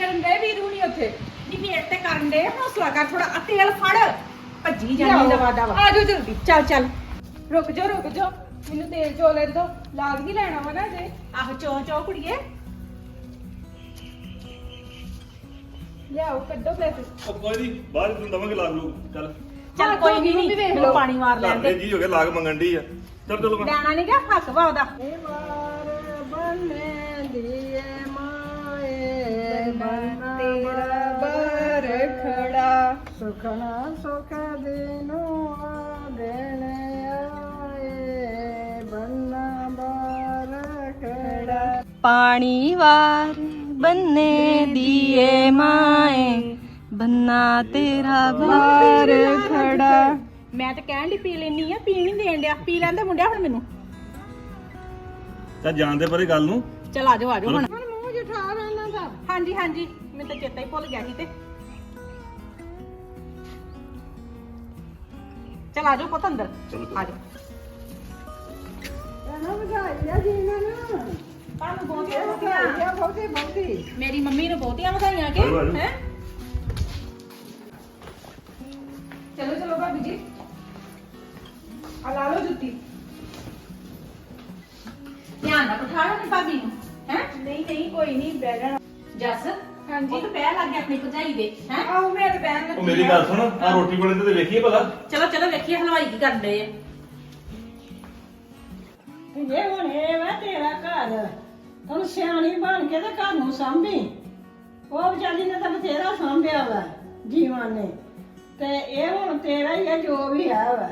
ਕਰਨ ਦੇ ਵੀਰ ਹੁਣੀ ਉੱਥੇ? ਨੀ ਵੇਟ ਤੇ ਕਰਨ ਦੇ ਹੌਸਲਾ ਕਰ ਥੋੜਾ ਆ ਤੇਲ ਫੜ। ਭੱਜੀ ਜਾਂਦੀ ਲਿਆਓ। ਦਵਾ ਦਵਾ। ਆ ਜਾਓ ਜਲਦੀ। ਚੱਲ ਚੱਲ। ਰੁਕ ਜਾਓ ਰੁਕ ਜਾਓ। ਮੈਨੂੰ ਤੇਲ ਚੋ ਲੈਣ ਦੋ। ਲਾਗ ਹੀ ਲੈਣਾ ਵਾ ਨਾ ਜੇ। ਆਹ ਚੋ ਚੋ ਕੁੜੀਏ। ਲਿਆਓ ਕੱਢੋ ਪੈਸੇ ਉਹ ਕੋਈ ਨਹੀਂ ਬਾਹਰ ਤੈਨੂੰ ਦਵਾਂਗੇ ਲਾਗ ਲੂ ਚੱਲ। ਚੱਲ ਕੋਈ ਨਹੀਂ ਵੇਖ ਨਹੀਂ ਲਓ। ਪਾਣੀ ਮਾਰ ਲੈਂਦੇ ਦੇ। ਜੀ ਹੋ ਲਾਗ ਮੰਗਣ ਦੀ ਆ। ਚੱਲ ਚਲੋ ਮੈਂ। ਲੈਣਾ ਨਹੀਂ ਗਿਆ ਹੱਕ ਵਾ ਉਹਦਾ। ਤੇਰਾ ਬਰ ਖੜਾ। ਸੁਖਣਾ ਸੁਖ ਦੇਨੋ ਦੇਣ ਆਏ ਬੰਨਾ ਬਾਰ ਖੜਾ। ਪਾਣੀ ਵਾਰ ਬੰਨੇ ਦੀਏ ਮਾਏ ਬੰਨਾ ਤੇਰਾ ਬਾਰ ਖੜਾ। ਮੈਂ ਤਾਂ ਕਹਿਣ ਦੀ ਪੀ ਲੈਣੀ ਆ ਪੀ ਨਹੀਂ ਦੇਣ ਡਿਆ। ਪੀ ਲੈਂਦੇ ਮੁੰਡਿਆ ਹੁਣ ਮੈਨੂੰ। ਚੱਲ ਜਾਣਦੇ ਪਰੇ ਗੱਲ ਨੂੰ। ਚਲ ਆ ਜਾਓ ਆ ਜਾਓ ਹੁਣ ਹੁਣ ਮੂੰਹ ਜਠਾ ਰਹਿਣਾ ਦਾ ਹਾਂਜੀ ਹਾਂਜੀ। ਮੈਨੂੰ ਤਾਂ ਚੇਤਾ ਹੀ ਭੁੱਲ ਗਿਆ ਸੀ ਤੇ। ਚਲ ਆ ਜਾਓ ਪੁੱਤ ਅੰਦਰ। ਚਲੋ, ਚਲੋ। ਆ ਜਾਓ। ਇਹਨਾਂ ਵਧਾਈ ਆ ਜੀ ਇਹਨਾਂ ਨੂੰ। ਤੁਹਾਨੂੰ ਬਹੁਤੀਆਂ ਵਧਾਈ ਵਧਾਈਆਂ ਆ ਬਹੁਤੀ ਬਹੁਤੀ। ਮੇਰੀ ਮੰਮੀ ਨੂੰ ਬਹੁਤੀਆਂ ਵਧਾਈਆਂ ਕਿ? ਆਜੋ, ਆਜੋ। ਹੈ? ਚਲੋ ਚਲੋ ਭਾਬੀ ਜੀ। ਆ ਲਾ ਲਓ ਜੁੱਤੀ। ਧਿਆਨ ਨਾਲ ਬਿਠਾਣਾ ਨਹੀਂ ਭਾਬੀ ਨੂੰ। ਹੈ? ਨਹੀਂ ਨਹੀਂ ਕੋਈ ਨਹੀਂ ਬਹਿ ਜਾਣਾ। ਜੱਸ ਹਾਂਜੀ। ਉਹ ਤਾਂ ਬਹਿ ਲੱਗ ਗਿਆ ਆਪਣੀ ਭਜਾਈ ਦੇ ਹੈ? ਆਹੋ ਮੈਂ ਤੇ ਬਹਿਣ ਲੱਗੀ ਉਹ ਮੇਰੀ ਗੱਲ ਸੁਣ ਆ ਰੋਟੀ ਕੋਲੇ ਤੇ ਵੇਖੀਏ ਭਲਾ। ਚਲੋ ਚਲੋ ਵੇਖੀਏ ਹਲਵਾਈ ਕੀ ਕਰਦੇ ਆ। ਤੇ ਜੇ ਹੁਣ ਇਹ ਵਾ ਤੇਰਾ ਘਰ। ਤੂੰ ਸਿਆਣੀ ਬਣ ਕੇ ਤੇ ਘਰ ਨੂੰ ਸਾਂਭੀ। ਉਹ ਵਿਚਾਰੀ ਨੇ ਤਾਂ ਬਥੇਰਾ ਸਾਂਭਿਆ ਵਾ ਜੀਵਨ ਨੇ। ਤੇ ਇਹ ਹੁਣ ਤੇਰਾ ਹੀ ਹੈ ਜੋ ਵੀ ਹੈ ਵਾ।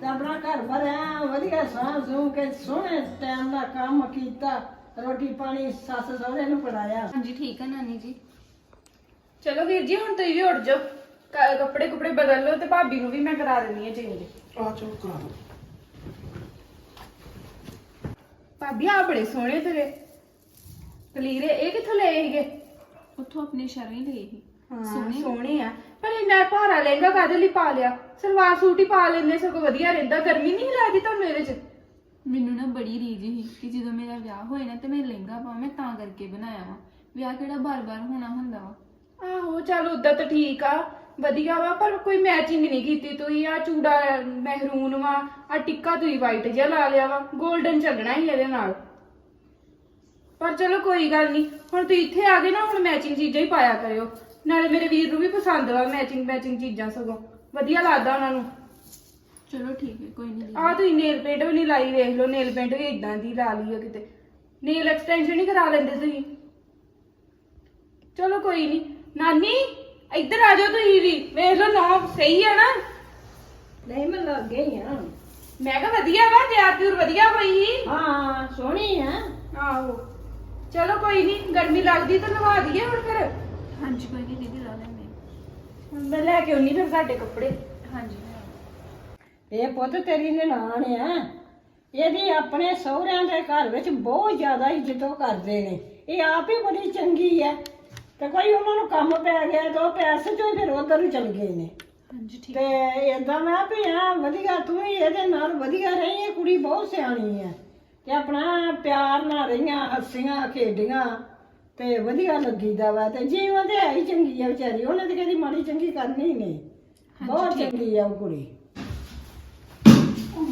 ਤੇ ਆਪਣਾ ਘਰ ਭਰਿਆ ਵਧੀਆ ਸਾਂ ਸੂ ਕੇ ਸੋਹਣੇ ਟਾਈਮ ਦਾ ਕੰਮ ਕੀਤਾ। ਰੋਟੀ ਪਾਣੀ ਸੱਸ ਸਹੁਰੇ ਨੂੰ ਪੜਾਇਆ ਹਾਂਜੀ ਠੀਕ ਹੈ ਨਾਨੀ ਜੀ। ਚਲੋ ਵੀਰ ਜੀ ਹੁਣ ਤੁਸੀਂ ਵੀ ਉੱਠ ਜਾਓ। ਕ- ਕੱਪੜੇ ਕੁਪੜੇ ਬਦਲ ਲਓ ਤੇ ਭਾਬੀ ਨੂੰ ਵੀ ਮੈਂ ਕਰਾ ਦਿੰਨੀ ਆ ਚੇਂਜ ਆ ਚੋ ਕਰਾ ਭਾਬੀ ਆ ਬੜੇ ਸੋਹਣੇ ਤੇਰੇ। ਕਲੀਰੇ ਇਹ ਕਿੱਥੋਂ ਲਏ ਸੀਗੇ? ਉੱਥੋਂ ਆਪਣੇ ਸ਼ਰਮ ਹੀ ਲਈ ਸੀ। ਹਾਂ ਸੋਹਣੇ ਆ। ਪਰ ਇੰਨਾ ਭਾਰਾ ਲਹਿੰਗਾ ਕਾਹਦੇ ਲਈ ਪਾ ਲਿਆ? ਸਲਵਾਰ ਸੂਟ ਹੀ ਪਾ ਲੈਂਦੇ ਸਗੋਂ ਵਧੀਆ ਰਹਿੰਦਾ। ਗਰਮੀ ਨਹੀਂ ਲੱਗਦੀ ਤੁਹਾਨੂੰ ਇਹਦੇ ਚ? ਮੈਨੂੰ ਨਾ ਬੜੀ ਰੀਝ ਸੀ ਕਿ ਜਦੋਂ ਮੇਰਾ ਵਿਆਹ ਹੋਏ ਨਾ ਤੇ ਮੈਂ ਲਹਿੰਗਾ ਪਾਵਾਂ, ਮੈਂ ਤਾਂ ਕਰਕੇ ਬਣਾਇਆ ਵਾ। ਵਿਆਹ ਕਿਹੜਾ ਬਾਰ-ਬਾਰ ਹੋਣਾ ਹੁੰਦਾ ਵਾ? ਆਹੋ, ਚੱਲ ਉਦਾਂ ਤਾਂ ਠੀਕ ਆ। ਵਧੀਆ ਵਾ, ਪਰ ਕੋਈ ਮੈਚਿੰਗ ਨਹੀਂ ਕੀਤੀ ਤੁਸੀਂ ਆ ਚੂੜਾ ਮਹਿਰੂਨ ਵਾ ਆ ਟਿੱਕਾ ਤੁਸੀਂ ਵਾਈਟ ਜਿਹਾ ਲਾ ਲਿਆ ਵਾ। 골ਡਨ ਚੱਲਣਾ ਹੀ ਇਹਦੇ ਨਾਲ। ਪਰ ਚਲੋ ਕੋਈ ਗੱਲ ਨਹੀਂ। ਹੁਣ ਤੁਸੀਂ ਇੱਥੇ ਆ ਗਏ ਨਾ, ਹੁਣ ਮੈਚਿੰਗ ਚੀਜ਼ਾਂ ਹੀ ਪਾਇਆ ਕਰਿਓ। ਨਾਲੇ ਮੇਰੇ ਵੀਰ ਨੂੰ ਵੀ ਪਸੰਦ ਵਾ ਮੈਚਿੰਗ ਮੈਚਿੰਗ ਚੀਜ਼ਾਂ ਸਗੋਂ। ਵਧੀਆ ਲੱਗਦਾ ਉਹਨਾਂ ਨੂੰ। ਚਲੋ ਠੀਕ ਹੈ ਕੋਈ ਨਹੀਂ ਆ ਤੁਸੀਂ ਨੇਲ ਪੇਂਟ ਵੀ ਨਹੀਂ ਲਾਈ ਵੇਖ ਲਓ ਨੇਲ ਪੇਂਟ ਵੀ ਇਦਾਂ ਦੀ ਲਾ ਲਈ ਆ ਕਿਤੇ। ਨੇਲ ਐਕਸਟੈਂਸ਼ਨ ਹੀ ਕਰਾ ਲੈਂਦੇ ਤੁਸੀਂ। ਚਲੋ ਕੋਈ ਨਹੀਂ। ਨਾਨੀ ਇੱਧਰ ਆ ਜਾਓ ਤੁਸੀਂ ਵੀ। ਵੇਖ ਲਓ ਨਾ ਸਹੀ ਆ ਨਾ। ਨਹੀਂ ਮੈਂ ਲੱਗ ਗਈ ਆ ਮੈਂ ਕਿਹਾ ਵਧੀਆ ਵਾ ਤਿਆਰ ਤਿਉਰ ਵਧੀਆ ਹੋਈ। ਸੀ ਹਾਂ ਸੋਹਣੀ ਆ। ਆਹੋ। ਚਲੋ ਕੋਈ ਨਹੀਂ ਗਰਮੀ ਲੱਗਦੀ ਤਾਂ ਨਵਾ ਦਈਏ ਹੁਣ ਫਿਰ। ਹਾਂਜੀ ਕੋਈ ਨਹੀਂ ਦੀਦੀ ਲਾ ਲੈਂਦੇ ਹੁਣ ਮੈਂ ਲੈ ਕੇ ਆਉਣੀ ਫਿਰ ਸਾਡੇ ਕੱਪੜੇ। ਹਾਂਜੀ। ਇਹ ਪੁੱਤ ਤੇਰੀ ਨਨਾਣ ਆ। ਇਹਦੀ ਆਪਣੇ ਸਹੁਰਿਆਂ ਦੇ ਘਰ ਵਿੱਚ ਬਹੁਤ ਜ਼ਿਆਦਾ ਇੱਜ਼ਤੋਂ ਕਰਦੇ ਨੇ। ਇਹ ਆਪ ਹੀ ਬੜੀ ਚੰਗੀ ਹੈ ਤੇ ਕੋਈ ਉਹਨਾਂ ਨੂੰ ਕੰਮ ਪੈ ਗਿਆ ਦੋ ਪੈਸੇ ਚੋਂ ਫਿਰ ਉਧਰ ਨੂੰ ਚਲ ਗਏ ਨੇ। ਹਾਂਜੀ ਠੀਕ। ਤੇ ਏਦਾਂ ਮੈਂ ਵੀ ਆ ਵਧੀਆ ਤੂੰ ਹੀ ਇਹਦੇ ਨਾਲ ਵਧੀਆ ਰਹੀ ਇਹ ਕੁੜੀ ਬਹੁਤ ਸਿਆਣੀ ਹੈ ਤੇ ਆਪਣਾ ਪਿਆਰ ਨਾਲ ਰਹੀਆਂ ਹੱਸੀਆਂ ਖੇਡੀਆਂ ਤੇ ਵਧੀਆ ਲੱਗੀਦਾ ਵਾ। ਤੇ ਜੀਵਨ ਤੇ ਹੈ ਹੀ ਚੰਗੀ ਆ ਵਿਚਾਰੀ। ਉਹਨੇ ਤੇ ਕਦੀ ਮਾੜੀ ਚੰਗੀ ਕਰਨੀ ਹੀ ਨਹੀਂ ਬਹੁਤ ਚੰਗੀ ਆ ਉਹ ਕੁੜੀ। ਉਹ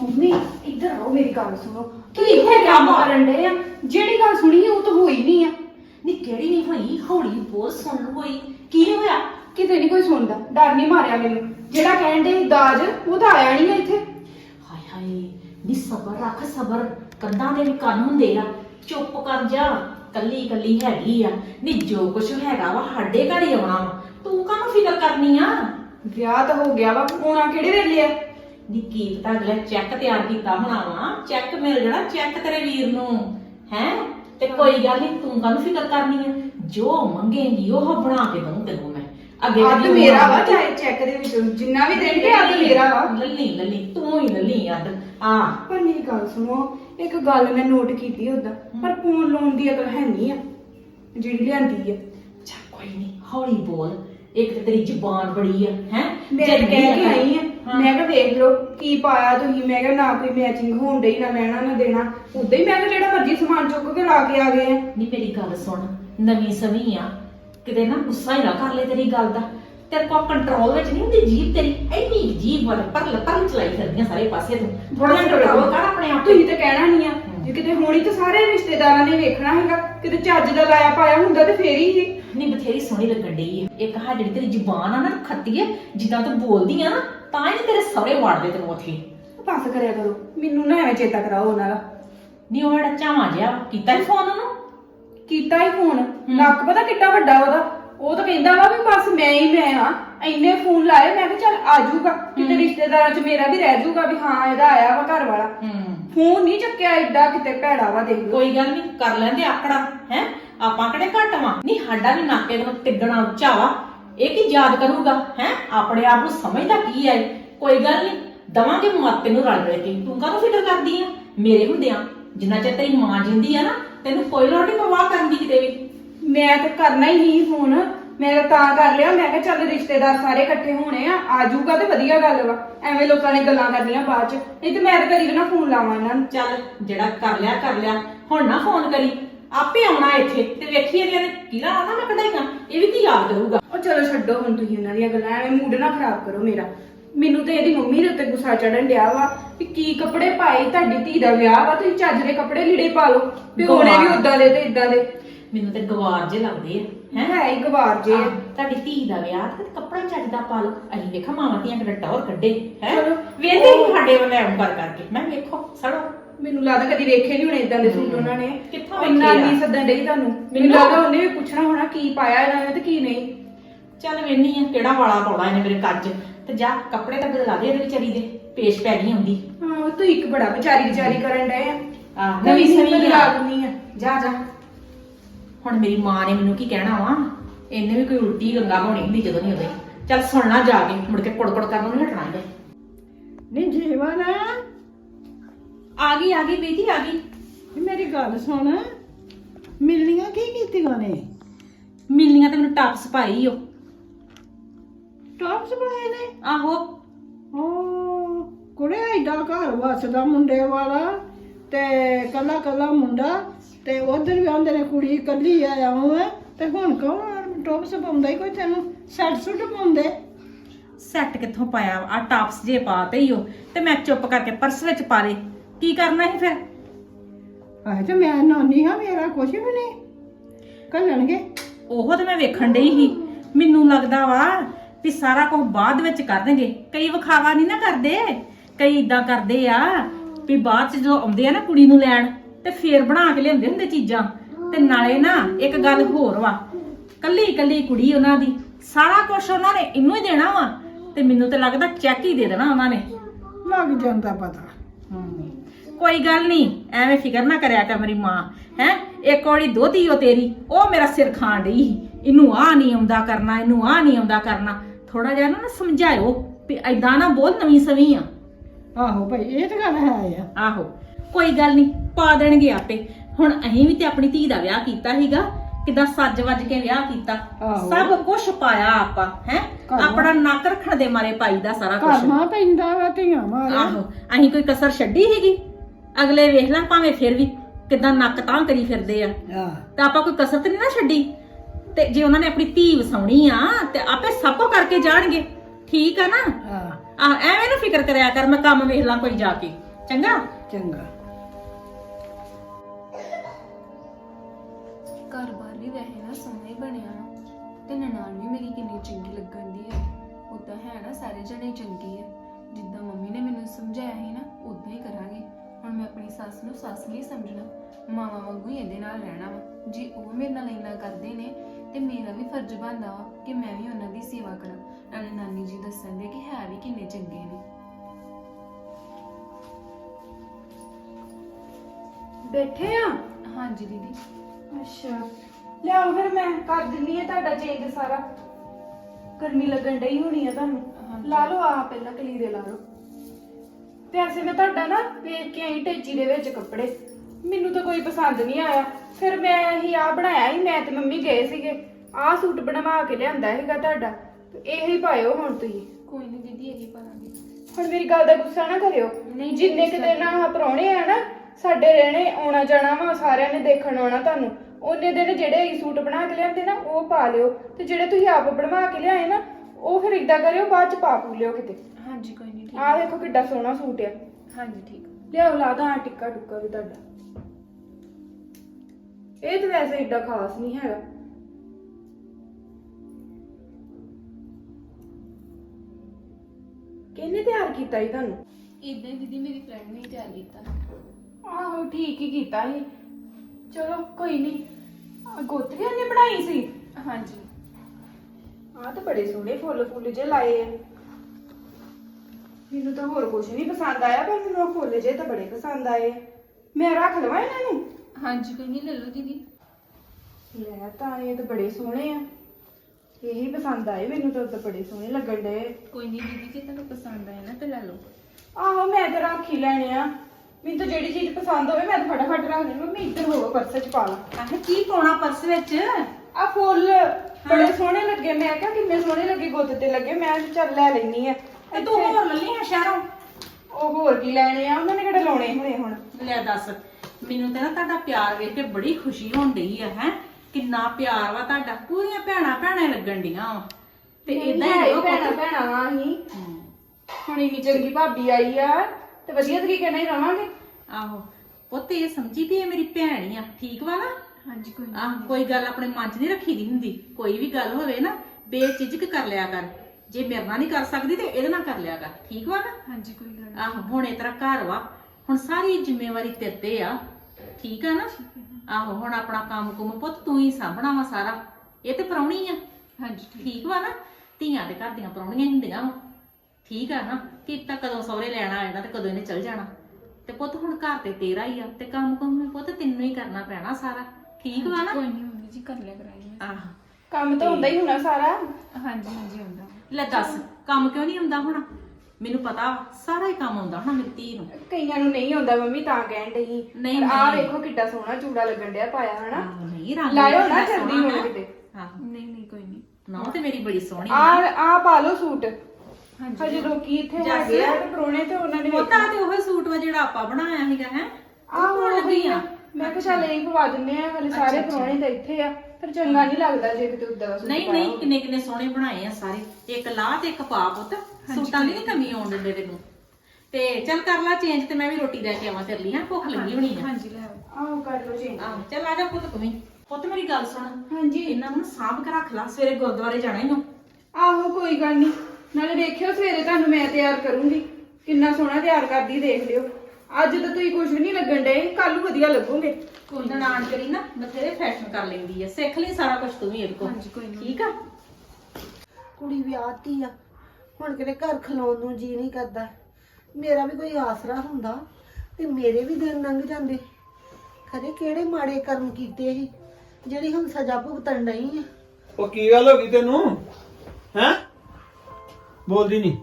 ਮੰਮੀ ਇੱਧਰ ਆਓ ਮੇਰੀ ਗੱਲ ਸੁਣੋ। ਇੱਥੇ ਕੰਮ ਕਰਨ ਦੇ ਆ? ਜਿਹੜੀ ਗੱਲ ਸੁਣੀ ਉਹ ਤਾਂ ਹੋਈ ਨਹੀਂ ਆ। ਨੀ ਕਿਹੜੀ ਨਹੀਂ ਹੋਈ? ਹੌਲੀ ਬੋਲ ਸੁਣ ਹੋਈ ਕੀ ਹੋਇਆ? ਕਿਤੇ ਨਹੀਂ ਕੋਈ ਸੁਣਦਾ। ਡਰ ਨਹੀਂ ਮਾਰਿਆ ਮੈਨੂੰ। ਜਿਹੜਾ ਕਹਿਣ ਦੇ ਦਾਜ ਉਹ ਤਾਂ ਆਇਆ ਨਹੀਂ ਇੱਥੇ। ਹਾਏ ਹਾਏ ਨੀ ਸਬਰ ਰੱਖ ਸਬਰ। ਕੰਧਾਂ ਦੇ ਵੀ ਕੰਨ ਹੁੰਦੇ ਆ। ਚੁੱਪ ਕਰ ਜਾ। ਕੱਲੀ ਕੱਲੀ ਹੈਗੀ ਆ। ਨੀ ਜੋ ਕੁਛ ਹੈਗਾ ਵਾ ਸਾਡੇ ਘਰ ਹੀ ਆਉਣਾ ਵਾ। ਤੂੰ ਕਾਹਨੂੰ ਫਿਕਰ ਕਰਨੀ ਆ? ਵਿਆਹ ਤਾਂ ਹੋ ਗਿਆ ਵਾ। ਆਉਣਾ ਕਿਹੜੇ ਵੇਲੇ ਆ? ਨੀ ਕੀ ਪਤਾ ਅਗਲੇ ਚੈੱਕ ਤਿਆਰ ਕੀਤਾ ਹੋਣਾ ਵਾ। ਚੈੱਕ ਮਿਲ ਜਾਣਾ ਚੈੱਕ ਤੇਰੇ ਵੀਰ ਨੂੰ ਹੈ? ਤੇ ਕੋਈ ਗੱਲ ਨਹੀਂ ਤੂੰ ਕਾਹਨੂੰ ਫਿਕਰ ਕਰਨੀ ਆ। ਜੋ ਮੰਗੇਂਗੀ ਉਹ ਬਣਾ ਕੇ ਦਊਂ ਤੈਨੂੰ ਮੈਂ। ਅੱਗੇ ਅੱਧ ਕਦੀ ਮੇਰਾ ਵਾ ਚਾਹੇ ਚੈੱਕ ਦੇ ਵਿੱਚੋਂ ਜਿੰਨਾ ਵੀ ਦੇਣਗੇ ਅੱਧ ਮੇਰਾ ਵਾ। ਲੱਲੀ ਲੱਲੀ ਤੂੰ ਹੀ ਲੱਲੀ ਅੱਧ ਆ। ਪਰ ਮੇਰੀ ਗੱਲ ਸੁਣੋ ਇੱਕ ਗੱਲ ਮੈਂ ਨੋਟ ਕੀਤੀ ਉਦਾਂ ਪਰ ਫੋਨ ਲਾਉਣ ਦੀ ਅਕਲ ਹੈ ਨਹੀਂ ਆ ਜਿਹੜੀ ਲਿਆਂਦੀ ਆ। ਚੱਲ ਕੋਈ ਨਹੀਂ ਹੌਲੀ ਬੋਲ। ਇੱਕ ਤੇ ਤੇਰੀ ਜ਼ੁਬਾਨ ਬੜੀ ਆ ਹੈ? ਮੈਂ ਕਹਿ ਕੇ ਆਈ ਆ। ਮੈਂ ਕਿਹਾ ਵੇਖ ਲਓ ਕੀ ਪਾਇਆ ਤੁਸੀਂ। ਮੈਂ ਕਿਹਾ ਨਾ ਕੋਈ ਮੈਚਿੰਗ ਹੋਣ ਡਈ ਨਾ ਲੈਣਾ ਨਾ ਦੇਣਾ। ਉਦਾਂ ਹੀ ਮੈਂ ਕਿਹਾ ਜਿਹੜਾ ਮਰਜ਼ੀ ਸਮਾਨ ਚੁੱਕ ਕੇ ਲਾ ਕੇ ਆ ਗਏ ਆ। ਨਹੀਂ ਮੇਰੀ ਗੱਲ ਸੁਣ ਨਵੀਂ ਸਵੀ ਆ। ਕਿਤੇ ਨਾ ਗੁੱਸਾ ਹੀ ਨਾ ਕਰ ਲੈ ਤੇਰੀ ਗੱਲ ਦਾ। ਤੇਰੇ ਕੋਲ ਕੰਟਰੋਲ ਵਿੱਚ ਨਹੀਂ ਹੁੰਦੀ ਜੀਭ ਤੇਰੀ। ਐਨੀ ਜੀਭ ਵਾਲਾ ਪਰਲ ਪਰਲ ਚਲਾਈ ਫਿਰਦੀਆਂ ਸਾਰੇ ਪਾਸੇ ਤੂੰ। ਥੋੜਾ ਜਿਹਾ ਕੰਟਰੋਲ ਕਰ ਆਪਣੇ ਆਪ ਤੇ ਤੁਸੀਂ ਤਾਂ। ਕਹਿਣਾ ਨਹੀਂ ਆ ਜੇ ਕਿਤੇ ਹੋਣੀ ਤਾਂ ਸਾਰੇ ਰਿਸ਼ਤੇਦਾਰਾਂ ਨੇ ਵੇਖਣਾ ਹੈਗਾ। ਕਿਤੇ ਚੱਜ ਦਾ ਲਾਇਆ ਪਾਇਆ ਹੁੰਦਾ ਤੇ ਫੇਰ ਹੀ ਸੀ। ਨਹੀਂ ਬਥੇਰੀ ਸੋਹਣੀ ਲੱਗਣ ਡਈ ਹੈ ਇੱਕ ਹਾ ਜਿਹੜੀ ਤੇਰੀ ਜ਼ੁਬਾਨ ਆ ਨਾ ਖੱਤੀ ਹੈ ਜਿੱਦਾਂ ਤੂੰ ਬੋਲਦੀ ਆ ਨਾ ਤਾਂ ਹੀ ਤੇਰੇ ਸਹੁਰੇ ਵਾੜਦੇ ਤੈਨੂੰ ਉੱਥੇ। ਬਸ ਕਰਿਆ ਕਰੋ। ਮੈਨੂੰ ਨਾ ਐਵੇਂ ਚੇਤਾ ਕਰਾਓ ਉਹਨਾਂ ਦਾ। ਨਹੀਂ ਉਹ ਜਿਹੜਾ ਚਾਵਾਂ ਜਿਹਾ ਕੀਤਾ ਹੀ ਫੋਨ ਉਹਨੂੰ? ਕੀਤਾ ਹੀ ਫੋਨ ਨੱਕ ਪਤਾ ਕਿੱਡਾ ਵੱਡਾ ਉਹਦਾ। ਉਹ ਤਾਂ ਕਹਿੰਦਾ ਵਾ ਵੀ ਬਸ ਮੈਂ ਹੀ ਮੈਂ ਹਾਂ ਇੰਨੇ ਫੋਨ ਲਾਏ ਮੈਂ ਕਿਹਾ ਚੱਲ ਆ ਜਾਊਗਾ। ਕਿਤੇ ਰਿਸ਼ਤੇਦਾਰਾਂ 'ਚ ਮੇਰਾ ਵੀ ਰਹਿ ਜਾਊਗਾ ਵੀ ਹਾਂ ਇਹਦਾ ਆਇਆ ਵਾ ਘਰ ਵਾਲਾ। ਹੂੰ। ਫੋਨ ਨਹੀਂ ਚੱਕਿਆ ਏਡਾ ਕਿਤੇ ਭੈੜਾ ਵਾ ਦੇਖ ਲਓ। ਕੋਈ ਗੱਲ ਨਹੀਂ ਕਰ ਲੈਂਦੇ ਆਕੜਾ ਹੈ? ਆਪਾਂ ਕਿਹੜੇ ਘੱਟ ਵਾਂ? ਨਹੀਂ ਸਾਡਾ ਵੀ ਨਾਕੇ ਨੂੰ ਟਿੱਗਣਾ ਉੱਚਾ ਵਾ। ਇਹ ਕੀ ਯਾਦ ਕਰੂਗਾ? ਹੈ? ਆਪਣੇ ਆਪ ਨੂੰ ਸਮਝਦਾ ਕੀ ਹੈ ਕੋਈ ਗੱਲ ਨਹੀਂ ਦਵਾਂਗੇ ਮੱਤ ਤੈਨੂੰ ਰਲ ਮਿਲ ਕੇ। ਤੂੰ ਕਾਹਨੂੰ ਫਿਕਰ ਕਰਦੀ ਆ? ਮੇਰੇ ਹੁੰਦਿਆਂ ਜਿੰਨਾ ਚਿਰ ਤੇਰੀ ਮਾਂ ਜਿੰਦੀ ਆ ਨਾ ਤੈਨੂੰ ਕੋਈ ਲੋੜ ਨਹੀਂ ਪਰਵਾਹ ਕਰਨ ਦੀ ਕਿਤੇ ਵੀ। ਮੈਂ ਤਾਂ ਕਰਨਾ ਹੀ ਨਹੀਂ ਫੋਨ ਮੈਂ ਤਾਂ ਤਾਂ ਕਰ ਲਿਆ। ਮੈਂ ਕਿਹਾ ਚੱਲ ਰਿਸ਼ਤੇਦਾਰ ਸਾਰੇ ਇਕੱਠੇ ਹੋਣੇ ਆ ਆ ਜਾਊਗਾ ਤੇ ਵਧੀਆ ਗੱਲ ਵਾ। ਐਵੇਂ ਲੋਕਾਂ ਨੇ ਗੱਲਾਂ ਕਰਨੀਆਂ ਬਾਅਦ ਚ। ਨਹੀਂ ਤੇ ਮੈਂ ਤਾਂ ਕਰੀ ਨਾ ਫੋਨ ਲਾਵਾਂ ਇਹਨਾਂ ਨੂੰ। ਚੱਲ ਜਿਹੜਾ ਕਰ ਲਿਆ ਕਰ ਲਿਆ। ਹੁਣ ਨਾ ਫੋਨ ਕਰੀ। ਆਪੇ ਆਉਣਾ ਇੱਥੇ ਤੇ ਵੇਖੀ ਇਹਦੀਆਂ ਨੇ ਕਿਹੜਾ ਆਦਾ ਮੈਂ ਕਢਾਈਆਂ ਇਹ ਵੀ ਤੇ ਯਾਦ ਕਰੂਗਾ। ਉਹ ਚਲੋ ਛੱਡੋ ਹੁਣ ਤੁਸੀਂ ਇਹਨਾਂ ਦੀਆਂ ਗੱਲਾਂ ਐਵੇਂ ਮੂਡ ਨਾ ਖਰਾਬ ਕਰੋ ਮੇਰਾ। ਮੈਨੂੰ ਤੇ ਇਹਦੀ ਮੰਮੀ ਦੇ ਉੱਤੇ ਗੁੱਸਾ ਚੜਨ ਡਿਆ ਵਾ ਕਿ ਕੀ ਕੱਪੜੇ ਪਾਏ ਤੁਹਾਡੀ ਧੀ ਦਾ ਵਿਆਹ ਵਾ ਤੁਸੀਂ ਚੱਜ ਦੇ ਕੱਪੜੇ ਲੀੜੇ ਪਾ ਲਓ ਵੀ ਉਹਨੇ ਵੀ ਉਦਾਂ ਦੇ ਤੇ ਇਦਾਂ ਦੇ। ਮੈਨੂੰ ਤੇ ਗਵਾਰ ਜੇ ਲੱਗਦੇ ਆ ਹੈ? ਹੀ ਗਵਾਰ ਜੇ ਆਹ, ਤੁਹਾਡੀ ਧੀ ਦਾ ਵਿਆਹ ਤੇ ਕੱਪੜਾ ਚੱਜਦਾ ਪਾ ਲਓ। ਅਸੀਂ ਵੇਖਾਂ ਮਾਵਾਂ ਦੀਆਂ ਕਿਹੜਾ ਟੌਰ ਕੱਢੇ ਹੈ? ਚਲੋ। ਹੀ ਸਾਡੇ ਵੱਲ ਐਂ ਕਰ ਕਰਕੇ। ਮੈਂ ਵੇਖੋ ਸੜੋ। ਮੈਨੂੰ ਲੱਗਦਾ ਕਦੀ ਵੇਖੇ ਨਹੀਂ ਹੋਣੇ ਇਦਾਂ ਦੇ ਸੂਟ ਉਹਨਾਂ ਨੇ। ਕਿੱਥੋਂ ਇੰਨਾ ਵੇਖੇ ਆ? ਨਹੀਂ ਸੱਦਣ ਡਈ ਤੁਹਾਨੂੰ। ਮੈਨੂੰ ਮੈਨੂੰ- ਲੱਗਦਾ ਉਹਨੇ ਵੀ ਪੁੱਛਣਾ ਹੋਣਾ ਕੀ ਪਾਇਆ ਇਹਨਾਂ ਨੇ ਤੇ ਕੀ ਨਹੀਂ। ਚੱਲ ਵੇਨੀ ਆ ਕਿਹੜਾ ਵਾਲਾ ਪਾਉਣਾ ਇਹਨੇ ਮੇਰੇ ਕੱਜ ਤੇ ਜਾ ਕੱਪੜੇ ਤਾਂ ਬਦਲਾ ਦੇ ਇਹਦੇ ਵਿਚਾਰੀ ਦੇ। ਪੇਸ਼ ਪੈ ਗਈ ਹੁੰਦੀ। ਹਾਂ ਉਹ ਤੂੰ ਇੱਕ ਬੜਾ ਵਿਚਾਰੀ ਵਿਚਾਰੀ ਕਰਨ ਡਏ ਆ। ਆਹ ਨਵੀਂ ਸਵੀ ਸਵੀ ਲਾ ਆ। ਜਾ ਜਾ। ਹੁਣ ਮੇਰੀ ਮਾਂ ਨੇ ਮੈਨੂੰ ਕੀ ਕਹਿਣਾ ਵਾ? ਇਹਨੇ ਵੀ ਕੋਈ ਉਲਟੀ ਗੰਗਾ ਹੋਣੀ ਹੁੰਦੀ ਜਦੋਂ ਨਹੀਂ ਉਹਦੇ। ਚੱਲ ਸੁਣਨਾ ਜਾ ਕੇ ਮੁੜ ਕੇ ਕੁੜ ਕੁੜ ਕਰਨ ਨੂੰ ਹਟਣਾ ਨਹੀਂ ਜੀਵਨ। ਆ ਗਈ ਆ ਗਈ ਬੇਟੀ ਆ ਗਈ। ਇਹ ਮੇਰੀ ਗੱਲ ਸੁਣ। ਮਿਲਣੀਆਂ ਕੀ ਕੀਤੀਆਂ ਨੇ? ਮਿਲਨੀਆਂ ਤੇ ਮੈਨੂੰ ਟਾਪਸ ਪਾਈ ਓ। ਟੌਪਸ ਬਣਾਏ ਨੇ? ਆਹੋ। ਓ ਕੁੜੇ ਐਡਾ ਘਰ ਵਸਦਾ ਮੁੰਡੇ ਵਾਲਾ ਤੇ ਕੱਲਾ ਕੱਲਾ ਮੁੰਡਾ ਤੇ ਉਧਰ ਵੀ ਆਂਦੇ ਨੇ ਕੁੜੀ ਕੱਲੀ ਆਇਆ ਹਾਂ ਤੇ ਹੁਣ ਕੌਣ ਟੌਪਸ ਪਾਉਂਦਾ ਹੀ ਕੋਈ ਤੈਨੂੰ? ਸੈੱਟ ਸੁੱਟ ਪਾਉਂਦੇ? ਸੈੱਟ ਕਿੱਥੋਂ ਪਾਇਆ ਆ ਟਾਪਸ ਜੇ ਪਾਤੇ ਹੀ ਓ ਤੇ ਮੈਂ ਚੁੱਪ ਕਰਕੇ ਪਰਸ ਵਿੱਚ ਪਾ ਲਏ। ਕੀ ਕਰਨਾ ਸੀ ਫਿਰ? ਆਏ ਤੇ ਮੈਂ ਨਾਨੀ ਹਾਂ ਮੇਰਾ ਕੁਝ ਵੀ ਨਹੀਂ। ਕੱਲਣਗੇ ਉਹ ਤੇ ਮੈਂ ਵੇਖਣ ਡਈ ਸੀ। ਮੈਨੂੰ ਲੱਗਦਾ ਵਾ ਵੀ ਸਾਰਾ ਕੁਝ ਬਾਅਦ ਵਿੱਚ ਕਰ ਦੇਣਗੇ। ਕਈ ਵਿਖਾਵਾ ਨਹੀਂ ਨਾ ਕਰਦੇ। ਕਈ ਇਦਾਂ ਕਰਦੇ ਆ ਵੀ ਬਾਅਦ ਚ ਜਦੋਂ ਆਉਂਦੇ ਆ ਨਾ ਕੁੜੀ ਨੂੰ ਲੈਣ ਤੇ ਫੇਰ ਬਣਾ ਕੇ ਲਿਆਉਂਦੇ ਹੁੰਦੇ ਚੀਜ਼ਾਂ। ਤੇ ਨਾਲੇ ਨਾ ਇੱਕ ਗੱਲ ਹੋਰ ਵਾ ਕੱਲੀ ਕੱਲੀ ਕੁੜੀ ਉਹਨਾਂ ਦੀ ਸਾਰਾ ਕੁਝ ਉਹਨਾਂ ਨੇ ਇਹਨੂੰ ਹੀ ਦੇਣਾ ਵਾ। ਤੇ ਮੈਨੂੰ ਤੇ ਲੱਗਦਾ ਚੈੱਕ ਹੀ ਦੇ ਦੇਣਾ ਉਹਨਾਂ ਨੇ। ਲੱਗ ਜਾਂਦਾ ਪਤਾ। ਕੋਈ ਗੱਲ ਨਹੀਂ ਐਵੇਂ ਫਿਕਰ ਨਾ ਕਰਿਆ ਕਰ ਮੇਰੀ ਮਾਂ ਹੈ? ਇੱਕ ਵਾਰੀ ਦੋਤੀ ਓ ਤੇਰੀ ਉਹ ਮੇਰਾ ਸਿਰ ਖਾਣ ਡਈ ਸੀ। ਇਹਨੂੰ ਆ ਨਹੀਂ ਆਉਂਦਾ ਕਰਨਾ ਇਹਨੂੰ ਆ ਨਹੀਂ ਆਉਂਦਾ ਕਰਨਾ। ਥੋੜਾ ਜਿਹਾ ਨਾ ਸਮਝਾਇਓ ਵੀ ਐਦਾਂ ਨਾ ਬਹੁਤ ਨਵੀਂ ਸਵੀ ਆ। ਆਹੋ ਭਾਈ ਇਹ ਤਾਂ ਗੱਲ ਹੈ ਆ। ਆਹੋ ਕੋਈ ਗੱਲ ਨਹੀਂ ਪਾ ਦੇਣਗੇ ਆਪੇ। ਹੁਣ ਅਸੀਂ ਵੀ ਤੇ ਆਪਣੀ ਧੀ ਦਾ ਵਿਆਹ ਕੀਤਾ ਸੀਗਾ ਕਿਦਾਂ ਸੱਜ ਵੱਜ ਕੇ ਵਿਆਹ ਕੀਤਾ। ਆਹੋ। ਸਭ ਕੁਝ ਪਾਇਆ ਆਪਾਂ ਹੈ। ਆਪਣਾ ਨੱਕ ਰੱਖਣ ਦੇ ਮਾਰੇ ਪਾਈਦਾ ਸਾਰਾ ਕੁਝ ਕਰਨਾ ਪੈਂਦਾ ਵਾ ਧੀਆਂ ਆਹੋ ਅਸੀਂ ਕੋਈ ਕਸਰ ਛੱਡੀ ਸੀਗੀ? ਅਗਲੇ ਵੇਖ ਲੈ ਭਾਵੇਂ ਫਿਰ ਵੀ ਕਿਦਾਂ ਨੱਕ ਤਾਂ ਕਰੀ ਫਿਰਦੇ ਆ। ਆਹ ਤਾਂ ਆਪਾਂ ਕੋਈ ਕਸਰ ਤੇ ਨਹੀਂ ਨਾ ਛੱਡੀ। ਤੇ ਜੇ ਉਹਨਾਂ ਨੇ ਆਪਣੀ ਧੀ ਵਸਾਉਣੀ ਆ ਤੇ ਆਪੇ ਸਭ ਕੁਝ ਕਰਕੇ ਜਾਣਗੇ। ਠੀਕ ਆ ਨਾ? ਆਹ ਆ ਐਵੇਂ ਨਾ ਫਿਕਰ ਕਰਿਆ ਕਰ ਮੈਂ ਕੰਮ ਵੇਖ ਲਾਂ ਕੋਈ ਜਾ ਕੇ। ਚੰਗਾ? ਚੰਗਾ। ਘਰ-ਬਾਰ ਵੀ ਵੈਸੇ ਨਾ ਸੋਹਣਾ ਹੀ ਬਣਿਆ ਵਾ। ਤੇ ਨਨਾਣ ਵੀ ਮੇਰੀ ਕਿੰਨੀ ਚੰਗੀ ਲੱਗਣ ਦੀ ਹੈ ਉਦਾਂ ਹੈ ਨਾ ਸਾਰੇ ਜਣੇ ਚੰਗੇ ਆ। ਜਿੱਦਾਂ ਮੰਮੀ ਨੇ ਮੈਨੂੰ ਸਮਝਾਇਆ ਸੀ ਨਾ ਉਦਾਂ ਹੀ ਕਰਾਂਗੇ। ਹੁਣ ਮੈਂ ਆਪਣੀ ਸੱਸ ਨੂੰ ਸੱਸ ਨਹੀਂ ਸਮਝਣਾ। ਮਾਵਾਂ ਵਾਂਗੂ ਹੀ ਇਹਦੇ ਨਾਲ ਰਹਿਣਾ ਵਾ। ਜੇ ਉਹ ਮੇਰੇ ਨਾਲ ਇੰਨਾ ਕਰਦੇ ਨੇ ਤੇ ਮੇਰਾ ਵੀ ਫਰਜ਼ ਬਣਦਾ ਵਾ ਕਿ ਮੈਂ ਵੀ ਉਹਨਾਂ ਦੀ ਸੇਵਾ ਕਰਾਂ। ਨਾਲੇ ਨਾਨੀ ਜੀ ਦੱਸਣ ਦੇ ਕਿ ਹੈ ਵੀ ਕਿੰਨੇ ਚੰਗੇ ਨੇ। ਬੈਠੇ ਆ? ਹਾਂਜੀ ਦੀਦੀ। ਅੱਛਾ। ਲਿਆਓ ਫਿਰ ਮੈਂ ਕਰ ਦਿੰਨੀ ਆ ਤੁਹਾਡਾ ਚੇਂਜ ਸਾਰਾ। ਗਰਮੀ ਲੱਗਣ ਡਈ ਹੋਣੀ ਆ ਤੁਹਾਨੂੰ। ਲਾ ਲਓ ਆ ਪਹਿਲਾਂ ਕਲੀਰੇ ਲਾ ਲਓ। ਵੈਸੇ ਮੈਂ ਤੁਹਾਡਾ ਨਾ ਵੇਖ ਕੇ ਆਈ ਟੇਚੀ ਦੇ ਵਿੱਚ ਕੱਪੜੇ। ਮੈਨੂੰ ਤਾਂ ਕੋਈ ਪਸੰਦ ਨਹੀਂ ਆਇਆ। ਫਿਰ ਮੈਂ ਹੀ ਆ ਬਣਾਇਆ ਹੀ ਮੈਂ ਤੇ ਮੰਮੀ ਗਏ ਸੀਗੇ। ਆਹ ਸੂਟ ਬਣਵਾ ਕੇ ਲਿਆਂਦਾ ਹੈਗਾ ਤੁਹਾਡਾ। ਤੇ ਇਹ ਹੀ ਪਾਇਓ ਹੁਣ ਤੁਸੀਂ। ਕੋਈ ਨਹੀਂ ਦੀਦੀ ਇਹੀ ਪਾਵਾਂਗੇ। ਹੁਣ ਮੇਰੀ ਗੱਲ ਦਾ ਗੁੱਸਾ ਨਾ ਕਰਿਓ। ਨਹੀਂ, ਜਿੰਨੇ ਗੁੱਸਾ ਕਿਤੇ ਨਾ ਆਹ ਪ੍ਰਾਹੁਣੇ ਆ ਨਾ ਸਾਡੇ ਰਹਿਣੇ ਆਉਣਾ ਜਾਣਾ ਵਾ ਸਾਰਿਆਂ ਨੇ ਦੇਖਣ ਆਉਣਾ ਤੁਹਾਨੂੰ। ਉਹਨੇ ਦਿਨ ਜਿਹੜੇ ਅਸੀਂ ਸੂਟ ਬਣਾ ਕੇ ਲਿਆਂਦੇ ਨਾ ਉਹ ਪਾ ਲਿਓ। ਤੇ ਜਿਹੜੇ ਤੁਸੀਂ ਆਪ ਬਣਵਾ ਕੇ ਲਿਆਏ ਨਾ ਉਹ ਫਿਰ ਇਦਾਂ ਕਰਿਓ ਬਾਅਦ ਚ ਪਾ ਪੂ ਲਿਓ ਕਿਤੇ। ਹਾਂਜੀ ਕੋਈ ਨਹੀਂ ਠੀਕ ਆਹ ਦੇਖੋ ਕਿੱਡਾ ਸੋਹਣਾ ਸੂਟ ਆ। ਹਾਂਜੀ ਠੀਕ ਲਿਆਓ ਲਾਦਾ ਆ ਟਿੱਕਾ ਟੁੱਕਾ ਵੀ ਤੁਹਾਡਾ। ਇਹ ਤਾਂ ਵੈਸੇ ਏਡਾ ਖਾਸ ਨਹੀਂ ਹੈਗਾ। ਕਿਹਨੇ ਤਿਆਰ ਕੀਤਾ ਇਹ ਤੁਹਾਨੂੰ? ਇਦਾਂ ਦੀਦੀ ਮੇਰੀ ਫਰੈਂਡ ਨੇ ਤਿਆਰ ਕੀਤਾ। ਆਹੋ ਠੀਕ ਹੀ ਕੀਤਾ ਸੀ। ਚਲੋ ਕੋਈ ਨਹੀਂ ਗੋਤਰੀ ਉਹਨੇ ਬਣਾਈ ਸੀ? ਹਾਂਜੀ। ਆਹ ਤਾਂ ਬੜੇ ਸੋਹਣੇ ਫੁੱਲ ਫੁੱਲ ਜੇ ਲਾਏ ਆ। ਮੈਨੂੰ ਤਾਂ ਹੋਰ ਕੁਝ ਨਹੀਂ ਪਸੰਦ ਆਇਆ ਪਰ ਮੈਨੂੰ ਉਹ ਫੁੱਲ ਜੇ ਤਾਂ ਬੜੇ ਪਸੰਦ ਆਏ। ਮੈਂ ਰੱਖ ਲਵਾਂ ਇਹਨਾਂ ਨੂੰ? ਹਾਂਜੀ ਕੋਈ ਨਹੀਂ ਲੈ ਲਓ ਦੀਦੀ। ਲੈ ਤਾਂ ਇਹ ਤਾਂ ਬੜੇ ਸੋਹਣੇ ਆ। ਇਹੀ ਪਸੰਦ ਆਏ ਮੈਨੂੰ ਤਾਂ ਉਹ ਤਾਂ ਬੜੇ ਸੋਹਣੇ ਲੱਗਣ ਡਏ। ਕੋਈ ਨਹੀਂ ਦੀਦੀ ਜੇ ਤੁਹਾਨੂੰ ਪਸੰਦ ਆਇਆ ਨਾ ਤੇ ਲੈ ਲਓ। ਆਹੋ ਮੈਂ ਤਾਂ ਰੱਖ ਹੀ ਲੈਣੇ ਆ। ਮੈਨੂੰ ਤਾਂ ਜਿਹੜੀ ਚੀਜ਼ ਪਸੰਦ ਹੋਵੇ ਮੈਂ ਤਾਂ ਫਟਾਫਟ ਰੱਖ ਲੈਣੀ। ਮੰਮੀ ਇੱਧਰ ਹੋਵੋ ਪਰਸ ਚ ਪਾ ਲਾ। ਆਹ ਕੀ ਪਾਉਣਾ ਪਰਸ ਵਿੱਚ? ਆ ਫੁੱਲ ਬੜੇ ਸੋਹਣੇ ਲੱਗੇ। ਮੈਂ ਕਿਹਾ ਕਿੰਨੇ ਸੋਹਣੇ ਲੱਗੇ ਗੁੱਤ ਤੇ ਲੱਗੇ। ਮੈਂ ਕਿਹਾ ਚੱਲ ਲੈ ਲੈਣੀ ਆ। ਤੇ ਤੂੰ ਹੋਰ ਲੱਲੀ ਆ ਸ਼ਹਿਰੋਂ? ਉਹ ਹੋਰ ਕੀ ਲੈਣੇ ਆ? ਉਹਨਾਂ ਨੇ ਕਿਹੜੇ ਲਾਉਣੇ ਹੁਣੇ ਹੁਣ? ਲੈ ਦੱਸ ਮੈਨੂੰ ਤੇ ਨਾ ਤੁਹਾਡਾ ਪਿਆਰ ਵੇਖ ਕੇ ਬੜੀ ਖੁਸ਼ੀ ਹੋਣ ਡਈ ਆ ਹੈ? ਕਿੰਨਾ ਪਿਆਰ ਵਾ ਤੁਹਾਡਾ। ਪੂਰੀਆਂ ਭੈਣਾਂ ਭੈਣਾਂ ਲੱਗਣ ਡੀਆਂ ਵਾ। ਤੇ ਇਦਾਂ ਹੀ ਰਹੋ ਭੈਣਾ ਪੁੱਤ। ਭੈਣਾ ਵਾਂ ਅਸੀਂ ਹਮ, ਹੁਣ ਇੰਨੀ ਚੰਗੀ ਭਾਬੀ ਆਈ ਆ ਤੇ ਵਧੀਆ ਤਰੀਕੇ ਨਾਲ ਹੀ ਰਵਾਂਗੇ। ਆਹੋ। ਪੁੱਤ ਇਹ ਸਮਝੀ ਵੀ ਇਹ ਮੇਰੀ ਭੈਣ ਹੀ ਆ। ਠੀਕ ਵਾ ਨਾ? ਹਾਂਜੀ ਕੋਈ ਆਹ ਕੋਈ ਗੱਲ ਆਪਣੇ ਮਨ 'ਚ ਨਹੀਂ ਰੱਖੀ ਦੀ ਹੁੰਦੀ। ਕੋਈ ਵੀ ਗੱਲ ਹੋਵੇ ਨਾ ਬੇਚਿਜਕ ਕਰ ਲਿਆ ਕਰ। ਜੇ ਮੇਰੇ ਨਾਲ ਨਹੀਂ ਕਰ ਸਕਦੀ ਤੇ ਇਹਦੇ ਨਾਲ ਕਰ ਲਿਆ ਕਰ। ਠੀਕ ਵਾ ਨਾ? ਹਾਂਜੀ ਕੋਈ ਗੱਲ ਨੀ। ਆਹੋ ਹੁਣ ਇਹ ਤੇਰਾ ਘਰ ਵਾ। ਹੁਣ ਸਾਰੀ ਜ਼ਿੰਮੇਵਾਰੀ ਤੇਰੇ ਤੇ ਆ। ਠੀਕ ਆ ਨਾ? ਆਹੋ ਹੁਣ ਆਪਣਾ ਕੰਮ ਕੁਮ ਪੁੱਤ ਤੂੰ ਹੀ ਸਾਂਭਣਾ ਵਾ ਸਾਰਾ। ਇਹ ਤੇ ਪ੍ਰਾਹੁਣੀ ਆ। ਹਾਂਜੀ ਠੀਕ। ਠੀਕ ਵਾ ਨਾ? ਧੀਆਂ ਦੇ ਘਰ ਦੀਆਂ ਪ੍ਰਾਹੁਣੀਆਂ ਹੀ ਹੁੰਦੀਆਂ ਵਾ। ਠੀਕ ਆ ਨਾ? ਕੀਤਾ ਕਦੋਂ ਸਹੁਰੇ ਲੈਣਾ ਆ ਜਾਣਾ ਤੇ ਕਦੋਂ ਇਹਨੇ ਚਲ ਜਾਣਾ। ਤੇ ਪੁੱਤ ਹੁਣ ਘਰ ਤੇ ਤੇਰਾ ਹੀ ਆ। ਤੇ ਕੰਮ ਕੁਮ ਵੀ ਪੁੱਤ ਤੈਨੂੰ ਹੀ ਕਰਨਾ ਪੈਣਾ ਸਾਰਾ। ਠੀਕ ਵਾ ਨਾ? ਕੋਈ ਨਹੀਂ ਮੰਮੀ ਜੀ ਕਰ ਲਿਆ ਕਰਾਂਗੇ। ਆਹ। ਕੰਮ ਤਾਂ ਹੁੰਦਾ ਹੀ ਹੋਣਾ ਸਾਰਾ। ਹਾਂਜੀ ਹਾਂਜੀ ਹੁੰਦਾ। ਲੈ ਦੱਸ ਕੰਮ ਕਿਉਂ ਨਹੀਂ ਹੁੰਦਾ ਹੁਣ? ਮੈਨੂੰ ਪਤਾ ਵਾ, ਸਾਰਾ ਹੀ ਕੰਮ ਹੁੰਦਾ ਹੁਣ ਮੇਰੀ ਧੀ ਨੂੰ। ਕਈਆਂ ਨੂੰ ਨਹੀਂ ਆਉਂਦਾ ਮੰਮੀ ਤਾਂ ਕਹਿਣ ਡਈ। ਨਹੀਂ, ਆ ਨਹੀਂ। ਵੇਖੋ ਕਿੱਡਾ ਸੋਹਣਾ ਚੂੜਾ ਲੱਗਣ ਡਿਆ ਪਾਇਆ ਹਨਾ? ਆਹੋ ਨਹੀਂ ਰੰਗ ਲਾਇਓ ਨਾ ਜਲਦੀ ਹੁਣ ਹੈ। ਕਿਤੇ। ਆਹੋ। ਨਹੀਂ ਨਹੀਂ ਕੋਈ ਨਹੀਂ ਨਾ ਤੇ ਮੇਰੀ ਬੜੀ ਸੋਹਣੀ ਆ। ਆ ਆ ਪਾ ਲਓ ਸੂਟ। ਹਾਂਜੀ। ਹਜੇ ਲੋਕੀ ਇੱਥੇ ਜੱਸ। ਹੈਗੇ ਆ ਤੇ ਪਰੋਣੇ ਤੇ ਉਹਨਾਂ ਨੇ ਪਤਾ ਤੇ ਉਹ ਸੂਟ ਵਾ ਜਿਹੜਾ ਆਪਾਂ ਬਣਾਇਆ ਸੀਗਾ ਹੈ? ਆਹ ਉਹ ਲੱਗੀ ਆ। ਮੈਂ ਕਿਹਾ ਚੱਲ ਇਹ ਪਵਾ ਦਿੰਨੇ ਆ ਹਲੇ ਸਾਰੇ ਪਰੋਣੇ ਤਾਂ ਇੱਥੇ ਆ ਫਿਰ ਚੰਗਾ ਨਹੀਂ ਲੱਗਦਾ ਜੇ ਕਿਤੇ ਉੱਦਾਂ ਦਾ ਸੂਟ ਨਹੀਂ ਨਹੀਂ। ਕਿੰਨੇ ਕਿੰਨੇ ਸੋਹਣੇ ਬਣਾਏ ਆ ਸਾਰੇ। ਇੱਕ ਲਾ ਤੇ ਇੱਕ ਪਾ ਪੁੱਤ ਸੂਟਾਂ ਦੀ ਨੀ ਕਮੀ ਆਉਣ ਦਿੰਦੇ ਤੈਨੂੰ। ਤੇ ਚੱਲ ਕਰ ਲੈ ਚੇਂਜ ਤੇ ਮੈਂ ਵੀ ਰੋਟੀ ਲੈ ਕੇ ਆਵਾਂ ਤੇਰੇ ਲਈ ਹਾਂ ਭੁੱਖ ਲੱਗੀ ਹੋਣੀ ਆ। ਹਾਂਜੀ ਲੈ ਆਓ। ਆਹੋ ਕਰ ਲਓ ਜੀ ਆਹ ਚੱਲ ਆ ਜਾ ਪੁੱਤ ਤੂੰ ਵੀ। ਪੁੱਤ ਮੇਰੀ ਗੱਲ ਸੁਣ। ਹਾਂਜੀ। ਇਹਨਾਂ ਨੂੰ ਸਾਂਭ ਕੇ ਰੱਖ ਲੈ ਸਵੇਰੇ ਗੁਰਦੁਆਰੇ ਜਾਣਾ ਹੀ ਆਹੋ ਕੋਈ ਗੱਲ ਨਹੀਂ ਨਾਲੇ ਵੇਖਿਓ ਸਵੇਰੇ ਤੁਹਾਨੂੰ ਮੈਂ ਤਿਆਰ ਕਰੂੰਗੀ। ਕਿੰਨਾ ਸੋਹਣਾ ਤਿਆਰ ਕਰਦੀ ਦੇਖ ਲਿਓ। ਅੱਜ ਤਾਂ ਤੁਸੀਂ ਕੁਝ ਵੀ ਨਹੀਂ ਲੱਗਣ ਡੇ ਕੱਲ ਨੂੰ ਵਧੀਆ ਲੱਗੋਗੇ। ਕੋਈ ਨਾ ਨਾਨ ਕਰੀ ਨਾ ਬਥੇਰੇ ਫੈਸ਼ਨ ਕਰ ਲੈਂਦੀ ਆ ਸਿੱਖ ਲਈ ਸਾਰਾ ਕੁਝ ਤੂੰ ਵੀ ਇਹਦੇ ਕੋਲ ਹਾਂਜੀ, ਕੋਈ ਨਾ। ਠੀਕ ਆ? ਕੁੜੀ ਵਿਆਹਤੀ ਆ ਹੁਣ ਕਿਤੇ ਘਰ ਖਲੋਣ ਨੂੰ ਜੀ ਨਹੀਂ ਕਰਦਾ। ਮੇਰਾ ਵੀ ਕੋਈ ਆਸਰਾ ਹੁੰਦਾ ਤੇ ਮੇਰੇ ਵੀ ਦਿਨ ਲੰਘ ਜਾਂਦੇ। ਖਰੇ ਕਿਹੜੇ ਮਾੜੇ ਕਰਮ ਕੀਤੇ ਸੀ ਜਿਹੜੀ ਹੁਣ ਸਜ਼ਾ ਭੁਗਤਣ ਨਹੀਂ ਆ? ਉਹ ਕੀ ਗੱਲ ਹੋ ਗਈ ਤੈਨੂੰ? ਹੈ? ਬੋਲਦੀ ਨਹੀਂ।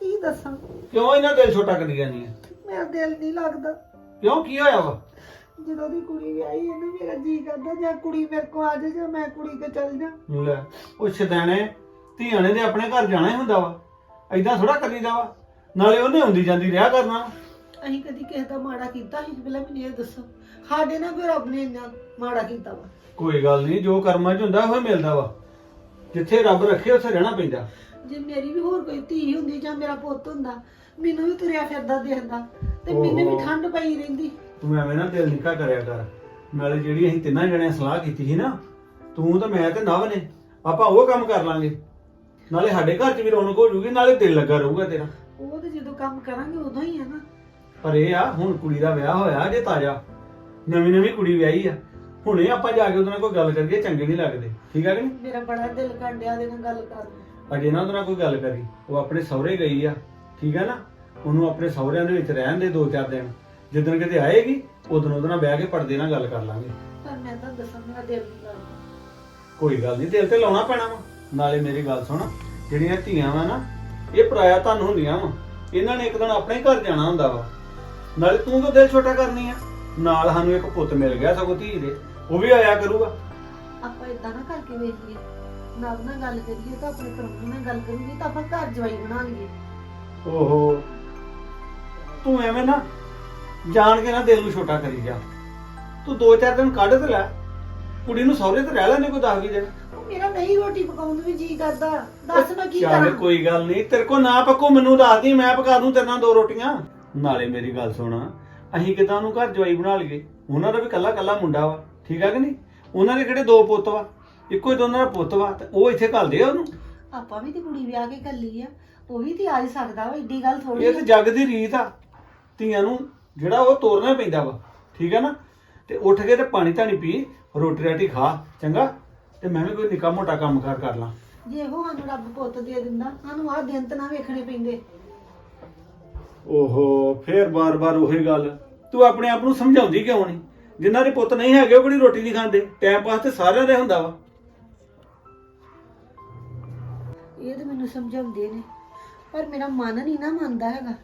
ਕੀ ਦੱਸਾਂ? ਕਿਉਂ ਇਹਨਾਂ ਦਿਲ ਛੋਟਾ ਕਰੀ ਜਾਂਦੀ ਹੈ ਮੇਰਾ ਦਿਲ ਨਹੀਂ ਲੱਗਦਾ। ਕਿਉਂ ਕੀ ਹੋਇਆ ਵਾ? ਜਦੋਂ ਦੀ ਕੁੜੀ ਵਿਆਹੀ ਇਹਨੂੰ ਮੇਰਾ ਜੀ ਕਰਦਾ ਜਾਂ ਕੁੜੀ ਮੇਰੇ ਕੋ ਆ ਜਾਏ ਜਾਂ ਮੈਂ ਕੁੜੀ ਕੇ ਚੱਲ ਜਾ। ਲੈ ਉਹ ਛਦੈਣੇ ਧੀਆਂ ਨੇ ਤੇ ਆਪਣੇ ਘਰ ਜਾਣਾ ਹੀ ਹੁੰਦਾ ਵਾ। ਐਦਾਂ ਥੋੜਾ ਕਰੀਦਾ ਵਾ। ਨਾਲੇ ਉਹਨੇ ਹੁੰਦੀ ਜਾਂਦੀ ਰਿਹਾ ਕਰਨਾ। ਅਸੀਂ ਕਦੀ ਕਿਸੇ ਦਾ ਮਾੜਾ ਕੀਤਾ ਸੀ ਪਹਿਲਾਂ ਮੈਨੂੰ ਇਹ ਦੱਸੋ। ਸਾਡੇ ਨਾਲ ਕੋਈ ਰੱਬ ਨੇ ਇੰਨਾ ਮਾੜਾ ਕੀਤਾ ਵਾ। ਕੋਈ ਗੱਲ ਨਹੀਂ ਜੋ ਕਰਮਾਂ 'ਚ ਹੁੰਦਾ ਉਹ ਮਿਲਦਾ ਵਾ। ਜਿੱਥੇ ਰੱਬ ਰੱਖੇ ਉੱਥੇ ਰਹਿਣਾ ਪੈਂਦਾ। ਜੇ ਮੇਰੀ ਵੀ ਹੋਰ ਕੋਈ ਧੀ ਹੁੰਦੀ ਜਾਂ ਮੇਰਾ ਪੁੱਤ ਹੁੰਦਾ ਮੈਨੂੰ ਵੀ ਤੁਰਿਆ ਫਿਰਦਾ ਦੇਖਦਾ ਤੇ ਮੈਨੂੰ। ਵੀ ਠੰਡ ਪਈ ਰਹਿੰਦੀ। ਤੂੰ ਐਵੇਂ ਨਾ ਦਿਲ ਨਿੱਕਾ ਕਰਿਆ ਕਰ। ਨਾਲੇ ਜਿਹੜੀ ਅਸੀਂ ਤਿੰਨਾਂ ਜਣਿਆਂ ਸਲਾਹ ਕੀਤੀ ਸੀ ਨਾ ਤੂੰ ਤੇ ਮੈਂ ਤੇ ਨਵ ਨੇ ਆਪਾਂ ਉਹ ਕੰਮ ਕਰ ਲਾਂਗੇ। ਨਾਲੇ ਸਾਡੇ ਘਰ 'ਚ ਵੀ ਰੌਣਕ ਹੋ ਜੂਗੀ ਨਾਲੇ ਦਿਲ ਲੱਗਾ ਰਹੂਗਾ ਤੇਰਾ। ਉਹ ਤੇ ਜਦੋਂ ਕੰਮ ਕਰਾਂਗੇ ਉਦੋਂ ਹੀ ਆ ਨਾ। ਪਰ ਇਹ ਆ ਹੁਣ ਕੁੜੀ ਦਾ ਵਿਆਹ ਹੋਇਆ ਜੇ ਤਾਜ਼ਾ। ਨਵੀਂ ਨਵੀਂ ਕੁੜੀ ਵਿਆਹੀ ਆ। ਹੁਣੇ ਆਪਾਂ ਜਾ ਕੇ ਉਹਦੇ ਨਾਲ ਕੋਈ ਗੱਲ ਕਰੀਏ ਚੰਗੇ ਨਹੀਂ ਲੱਗਦੇ। ਠੀਕ ਆ ਕਿ ਨਹੀਂ? ਮੇਰਾ ਬੜਾ ਦਿਲ ਕੰਡਿਆ ਦੇ ਨਾਲ ਗੱਲ ਕਰਨ। ਅਜੇ ਨਾ ਉਹਦੇ ਨਾਲ ਕੋਈ ਗੱਲ ਕਰੀ। ਉਹ ਆਪਣੇ ਸਹੁਰੇ ਗਈ ਆ। ਠੀਕ ਆ ਨਾ? ਉਹਨੂੰ ਆਪਣੇ ਸਹੁਰਿਆਂ ਦੇ ਵਿੱਚ ਰਹਿਣ ਦੇ ਦੋ ਚਾਰ ਦਿਨ। ਜਿੱਦਣ ਕਿਤੇ ਆਏਗੀ ਉਦੋਂ ਉਹਦੇ ਨਾਲ ਬਹਿ ਕੇ ਪਰਦੇ ਨਾਲ ਗੱਲ ਕਰ ਲਾਂਗੇ। ਪਰ ਮੈਂ ਤਾਂ ਦੱਸਾਂ ਮੇਰਾ ਦਿਲ ਨਹੀਂ ਲੱਗਦਾ। ਕੋਈ ਗੱਲ ਨਹੀਂ ਦਿਲ ਤੇ ਲਾਉਣਾ ਪੈਣਾ ਵਾ। ਨਾਲੇ ਮੇਰੀ ਗੱਲ ਸੁਣ ਜਿਹੜੀਆਂ ਧੀਆਂ ਵਾ ਨਾ ਇਹ ਪਰਾਇਆ ਤੁਹਾਨੂੰ ਹੁੰਦੀਆਂ ਵਾ। ਇਹਨਾਂ ਨੇ ਇੱਕ ਦਿਨ ਆਪਣੇ ਘਰ ਜਾਣਾ ਹੁੰਦਾ ਵਾ। ਨਾਲੇ ਤੂੰ ਤਾਂ ਦਿਲ ਛੋਟਾ ਕਰਨੀ ਆ? ਨਾਲ ਸਾਨੂੰ ਇੱਕ ਪੁੱਤ ਮਿਲ ਗਿਆ ਸਗੋਂ ਧੀ ਦੇ। ਉਹ ਵੀ ਆਇਆ ਕਰੂਗਾ। ਆਪਾਂ ਇਦਾਂ ਨਾ ਕਰਕੇ ਵੇਖੀਏ ਨਾਲ ਨਾਲ ਗੱਲ ਕਰੀਏ ਤਾਂ ਆਪਣੇ ਪਰਮੇ ਨਾਲ ਗੱਲ ਕਰੀਏ ਤਾਂ ਆਪਾਂ ਘਰ ਜਵਾਈ ਬਣਾ ਲਈਏ। ਓਹੋ। ਤੂੰ ਐਵੇਂ ਨਾ ਜਾਣ ਕੇ ਨਾ ਦਿਲ ਨੂੰ ਛੋਟਾ ਕਰੀ ਜਾ। ਤੂੰ ਦੋ ਚਾਰ ਦਿਨ ਕੱਢ ਤੇ ਲੈ। ਕੁੜੀ ਨੂੰ ਸਹੁਰੇ ਤੇ ਰਹਿ ਲੈਣੇ ਕੋਈ 10 20 ਦਿਨ। ਮੇਰਾ ਨਹੀਂ ਰੋਟੀ ਪਕਾਉਣ ਨੂੰ ਵੀ ਜੀ ਕਰਦਾ। ਦੱਸ ਮੈਂ ਕੀ ਚੱਲ ਕਰਾਂ? ਕੋਈ ਗੱਲ ਨਹੀਂ ਤੇਰੇ ਕੋ ਨਾ ਪੱਕੋ ਮੈਨੂੰ ਦੱਸਦੀ ਮੈਂ ਪਕਾ ਦੂੰ ਤੇਰੇ ਨਾਲ ਦੋ ਰੋਟੀਆਂ। ਨਾਲੇ ਮੇਰੀ ਗੱਲ ਸੁਣ ਅਸੀਂ ਕਿਦਾਂ ਉਹਨੂੰ ਘਰ ਜਵਾਈ ਬਣਾ ਲਈਏ? ਉਹਨਾਂ ਦਾ ਵੀ ਕੱਲਾ ਕੱਲਾ ਮੁੰਡਾ ਵਾ ਠੀਕ ਆ ਕਿ ਨਹੀਂ? ਉਹਨਾਂ ਦੇ ਕਿਹੜੇ ਦੋ ਪੁੱਤ ਵਾ? ਇੱਕੋ ਹੀ ਦੋਨਾਂ ਦਾ ਪੁੱਤ ਵਾ ਤੇ ਉਹ ਇੱਥੇ ਘੱਲਦੇ ਆ ਉਹਨੂੰ? ਆਪਾਂ ਵੀ ਤੇ ਕੁੜੀ ਵਿਆਹ ਕੇ ਕੱਲੀ ਆ। ਉਹ ਵੀ ਤੇ ਆ ਹੀ ਸਕਦਾ ਵਾ ਏਡੀ ਗੱਲ ਥੋੜੀ ਇਹ ਤੇ ਜੱਗ ਦੀ ਰੀਤ ਆ ਧੀਆਂ ਨੂੰ ਜਿਹੜਾ ਉਹ ਤੋਰਨਾ ਪੈਂਦਾ ਵਾ ਠੀਕ ਹੈ ਨਾ? ਤੇ ਉੱਠ ਕੇ ਤੇ ਪਾਣੀ ਧਾਣੀ ਪੀ ਰੋਟੀ ਰਾਟੀ ਖਾ ਚੰਗਾ? ਤੇ ਮੈਂ ਵੀ ਕੋਈ ਨਿੱਕਾ ਮੋਟਾ ਕੰਮ ਕਾਰ ਕਰ ਲਾਂ। ਜੇ ਉਹ ਸਾਨੂੰ ਰੱਬ ਪੁੱਤ ਦੇ ਦਿੰਦਾ ਸਾਨੂੰ ਆਹ ਦਿਨ ਤਾਂ ਨਾ ਵੇਖਣੇ ਪੈਂਦੇ। ਓਹੋ ਫੇਰ ਬਾਰ-ਬਾਰ ਉਹੀ ਗੱਲ। ਤੂੰ ਆਪਣੇ ਆਪ ਨੂੰ ਸਮਝਾਉਂਦੀ ਕਿਉਂ ਨਹੀਂ? ਜਿਨ੍ਹਾਂ ਦੇ ਪੁੱਤ ਨਹੀਂ ਹੈਗੇ ਉਹ ਕਿਹੜੀ ਰੋਟੀ ਨਹੀਂ ਖਾਂਦੇ? ਟਾਈਮ ਪਾਸ ਤੇ ਸਾਰਿਆਂ ਦੇ ਹੁੰਦਾ ਵਾ। ਇਹ ਤਾਂ ਮੈਨੂੰ ਸਮਝਾਉਂਦੇ ਨੇ। ਪਰ ਮੇਰਾ ਮਨ ਨਹੀਂ ਨਾ ਮੰਨਦਾ ਹੈਗਾ।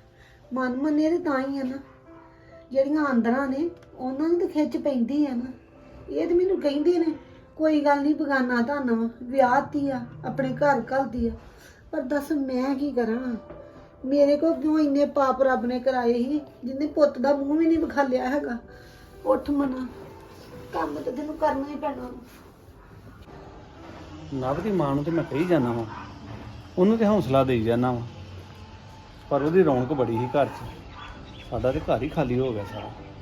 ਮਨ ਮੰਨੇ ਤੇ ਤਾਂ ਹੀ ਆ ਨਾ। ਜਿਹੜੀਆਂ ਆਂਦਰਾਂ ਨੇ, ਉਹਨਾਂ ਨੂੰ ਤਾਂ ਖਿੱਚ ਪੈਂਦੀ ਆ ਨਾ। ਇਹ ਤੇ ਮੈਨੂੰ ਕਹਿੰਦੇ ਨੇ, ਕੋਈ ਗੱਲ ਨਹੀਂ, ਬਗਾਨਾ ਧੰਨ ਵਾ ਵਿਆਹਤੀ ਆ, ਆਪਣੇ ਘਰ ਘਲਦੀ ਆ। ਪਰ ਦੱਸ ਮੈਂ ਕੀ ਕਰਾਂ? ਮੇਰੇ ਕੋਲ ਕਿਉਂ ਇੰਨੇ ਪਾਪ ਰੱਬ ਨੇ ਕਰਾਏ ਸੀ, ਜਿੰਨੇ ਪੁੱਤ ਦਾ ਮੂੰਹ ਵੀ ਨਹੀਂ ਵਿਖਾਲਿਆ ਹੈਗਾ? ਉੱਠ ਮਨਾ। ਕੰਮ ਤਾਂ ਤੈਨੂੰ ਕਰਨਾ ਹੀ ਪੈਣਾ। ਨਵ ਦੀ ਮਾਂ ਨੂੰ ਤੇ ਮੈਂ ਕਹੀ ਜਾਂਦਾ ਵਾਂ। ਉਹਨੂੰ ਤੇ ਹੌਸਲਾ ਦੇਈ ਜਾਂਦਾ ਵਾਂ। ਪਰ ਉਹਦੀ ਰੌਣਕ ਬੜੀ ਸੀ ਘਰ 'ਚ। ਸਾਡਾ ਤੇ ਘਰ ਹੀ ਖਾਲੀ ਹੋ ਗਿਆ ਸਾਰਾ।